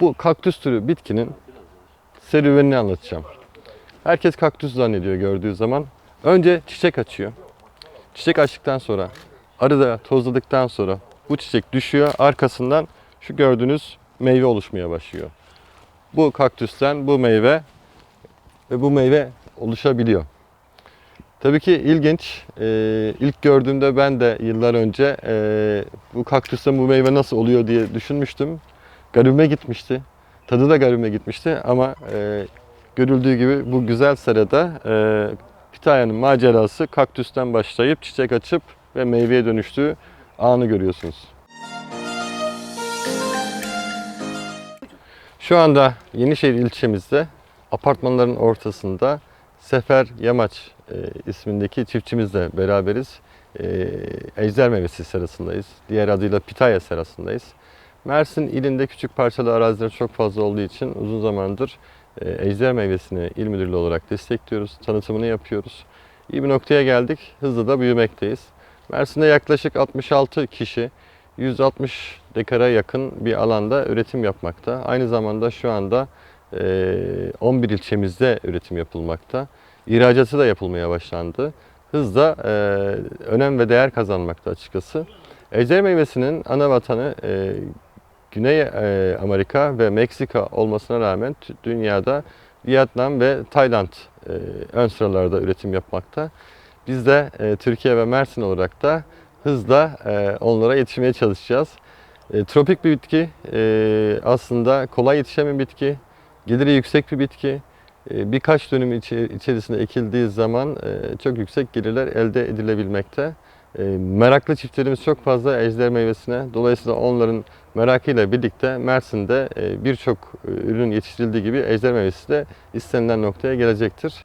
Bu kaktüs türü bitkinin serüvenini anlatacağım. Herkes kaktüs zannediyor gördüğü zaman. Önce çiçek açıyor. Çiçek açtıktan sonra, arı da tozladıktan sonra bu çiçek düşüyor. Arkasından şu gördüğünüz meyve oluşmaya başlıyor. Bu kaktüsten bu meyve ve bu meyve oluşabiliyor. Tabii ki ilginç. Ee, ilk gördüğümde ben de yıllar önce ee, bu kaktüsten bu meyve nasıl oluyor diye düşünmüştüm. Garibime gitmişti. Tadı da garibime gitmişti ama ee, görüldüğü gibi bu güzel serada ee, Pitaya'nın macerası kaktüsten başlayıp çiçek açıp ve meyveye dönüştüğü anı görüyorsunuz. Şu anda Yenişehir ilçemizde apartmanların ortasında Sefer Yamaç e, ismindeki çiftçimizle beraberiz. E, ejder meyvesi serasındayız. Diğer adıyla Pitaya serasındayız. Mersin ilinde küçük parçalı araziler çok fazla olduğu için uzun zamandır e, ejder meyvesini il müdürlüğü olarak destekliyoruz. Tanıtımını yapıyoruz. İyi bir noktaya geldik. Hızlı da büyümekteyiz. Mersin'de yaklaşık 66 kişi 160 dekara yakın bir alanda üretim yapmakta. Aynı zamanda şu anda e, 11 ilçemizde üretim yapılmakta. İhracatı da yapılmaya başlandı. Hızla e, önem ve değer kazanmakta açıkçası. Ejder meyvesinin ana vatanı e, Güney e, Amerika ve Meksika olmasına rağmen dünyada Vietnam ve Tayland e, ön sıralarda üretim yapmakta. Biz de e, Türkiye ve Mersin olarak da hızla onlara yetişmeye çalışacağız. Tropik bir bitki, aslında kolay yetişen bir bitki, geliri yüksek bir bitki. Birkaç dönüm içerisinde ekildiği zaman çok yüksek gelirler elde edilebilmekte. E, meraklı çiftlerimiz çok fazla ejder meyvesine. Dolayısıyla onların merakıyla birlikte Mersin'de e, birçok e, ürün yetiştirildiği gibi ejder meyvesi de istenilen noktaya gelecektir.